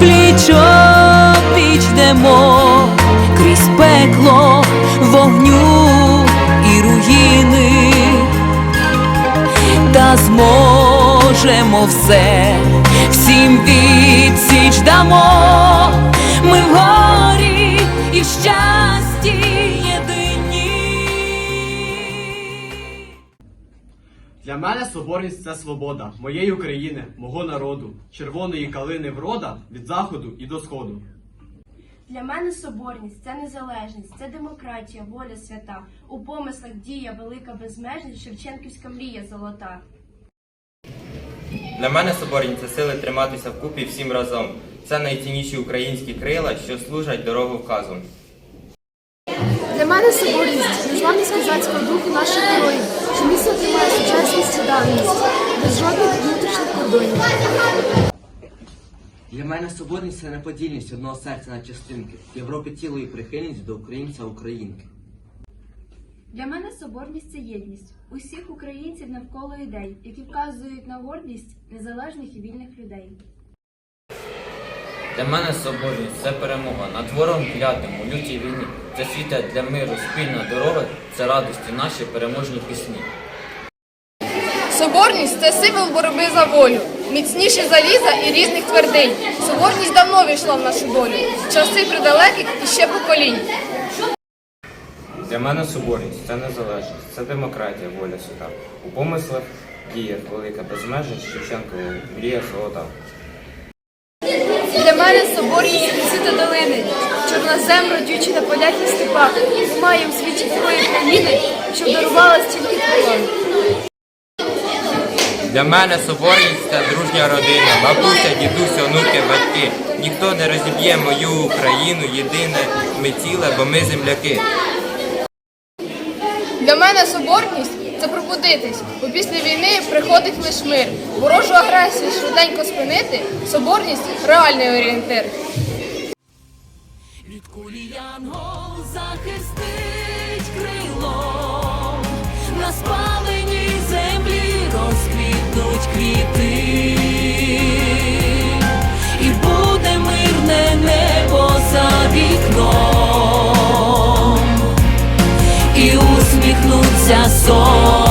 пліч пліч крізь пекло вогню і руїни, та зможемо все, всім відсіч дамо, мене соборність це свобода моєї України, мого народу, червоної калини врода від заходу і до сходу. Для мене соборність це незалежність, це демократія, воля свята. У помислах дія велика безмежність, Шевченківська мрія золота. Для мене соборність це сили триматися вкупі всім разом. Це найцінніші українські крила, що служать дороговказом. Для мене соборність незламність козацького духу наших героїв, що міцно тримає сучасність і давність, без жодних внутрішніх кордонів. Для мене соборність це неподільність одного серця на частинки, Європи тіло і прихильність до українця українки. Для мене соборність це єдність усіх українців навколо ідей, які вказують на гордість незалежних і вільних людей. Для мене соборність це перемога над ворогом клятим у лютій війні. Це світа для миру, спільна дорога, це радості наші переможні пісні. Соборність це символ боротьби за волю, міцніше заліза і різних твердинь. Соборність давно війшла в нашу долю, часи придалеких і ще поколінь. Для мене соборність це незалежність, це демократія, воля свята. У помислах діє велика безмежність Шевченкова мрія золота. Для мене соборність ліси та долини, чорнозем, родючі на полях і степах. В світі такої країни, що дарувала стільки полон. Для мене соборність це дружня родина, бабуся, дідусь, онуки, батьки. Ніхто не розіб'є мою Україну, єдине ми ціле, бо ми земляки. Для мене соборність це пробудитись, бо після війни приходить лиш мир. Ворожу агресію швиденько спинити, соборність реальний орієнтир. Від кулі янгол захистить крилом, на спаленій землі розквітнуть квіти, і буде мирне небо за вікном, усміхнуться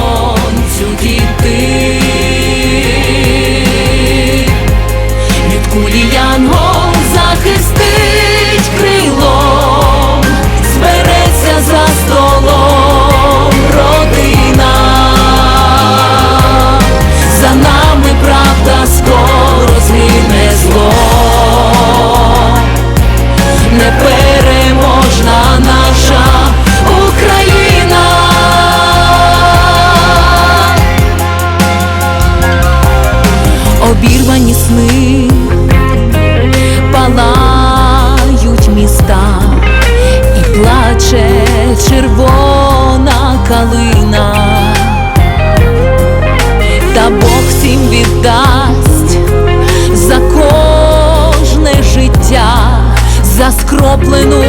червона калина, та Бог всім віддасть за кожне життя, за скроплену